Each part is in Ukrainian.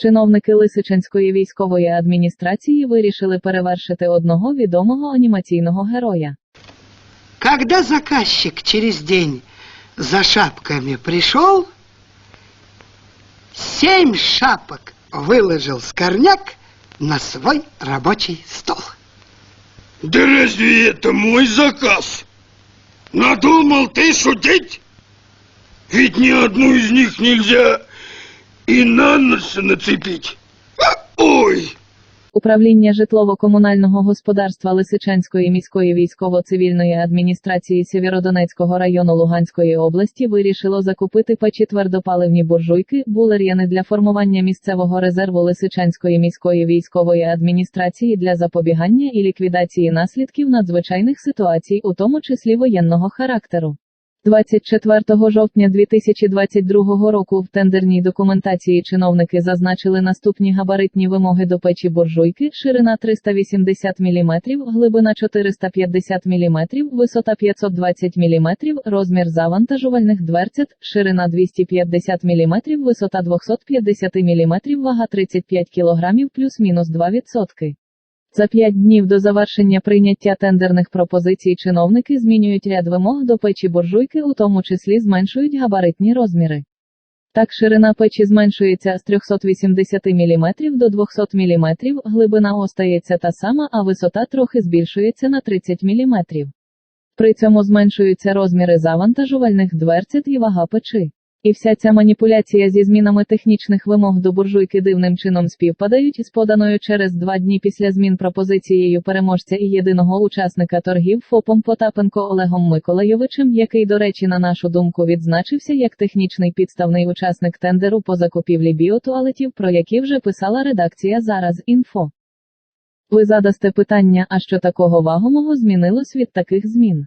Чиновники Лисичанської військової адміністрації вирішили перевершити одного відомого анімаційного героя. Когда заказчик через день за шапками пришел, семь шапок выложил Скорняк на свой рабочий стол. Да разве это мой заказ? Надумал ты шутить? Ведь ни одну из них нельзя и на нос нацепить. А, Ой! Управління житлово-комунального господарства Лисичанської міської військово-цивільної адміністрації Сєвєродонецького району Луганської області вирішило закупити печі твердопаливні буржуйки, булер'яни для формування місцевого резерву Лисичанської міської військової адміністрації для запобігання і ліквідації наслідків надзвичайних ситуацій, у тому числі воєнного характеру. 24 жовтня 2022 року в тендерній документації чиновники зазначили наступні габаритні вимоги до печі буржуйки: ширина 380 мм, глибина 450 мм, висота 520 мм, розмір завантажувальних дверцят, ширина 250 мм, висота 250 мм, вага 35 кг плюс-мінус 2%. За п'ять днів до завершення прийняття тендерних пропозицій чиновники змінюють ряд вимог до печі буржуйки, у тому числі зменшують габаритні розміри. Так, ширина печі зменшується з 380 мм до 200 мм, глибина остається та сама, а висота трохи збільшується на 30 мм. При цьому зменшуються розміри завантажувальних дверцят і вага печі. І вся ця маніпуляція зі змінами технічних вимог до буржуйки дивним чином співпадають з поданою через два дні після змін пропозицією переможця і єдиного учасника торгів ФОПом Потапенко Олегом Миколайовичем, який, до речі, на нашу думку, відзначився як технічний підставний учасник тендеру по закупівлі біотуалетів, про які вже писала редакція зараз інфо. Ви задасте питання, а що такого вагомого змінилось від таких змін?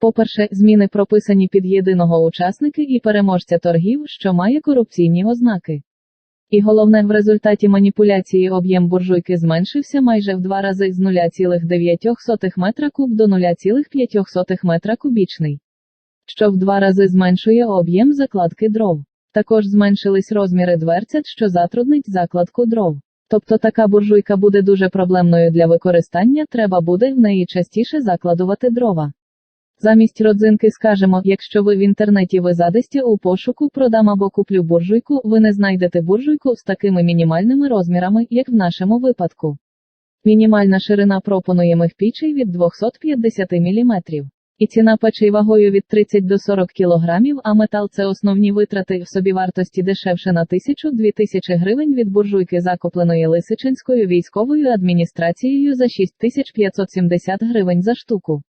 По-перше, зміни прописані під єдиного учасника і переможця торгів, що має корупційні ознаки. І головне, в результаті маніпуляції об'єм буржуйки зменшився майже в два рази з 0,9 метра куб до 0,5 метра кубічний, що в два рази зменшує об'єм закладки дров. Також зменшились розміри дверцят, що затруднить закладку дров. Тобто така буржуйка буде дуже проблемною для використання, треба буде в неї частіше закладувати дрова. Замість родзинки скажемо, якщо ви в інтернеті ви задасте у пошуку продам або куплю буржуйку, ви не знайдете буржуйку з такими мінімальними розмірами, як в нашому випадку. Мінімальна ширина пропонуємих пічей від 250 мм. І ціна печей вагою від 30 до 40 кг, а метал це основні витрати в собівартості дешевше на 1000-2000 гривень від буржуйки закупленої Лисичинською військовою адміністрацією за 6570 гривень за штуку.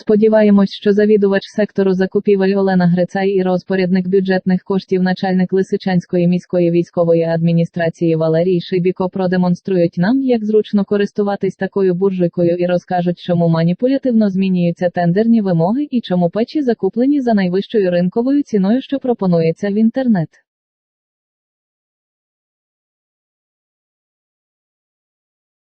Сподіваємось, що завідувач сектору закупівель Олена Грицай і розпорядник бюджетних коштів начальник Лисичанської міської військової адміністрації Валерій Шибіко продемонструють нам, як зручно користуватись такою буржуйкою і розкажуть, чому маніпулятивно змінюються тендерні вимоги і чому печі закуплені за найвищою ринковою ціною, що пропонується в інтернет.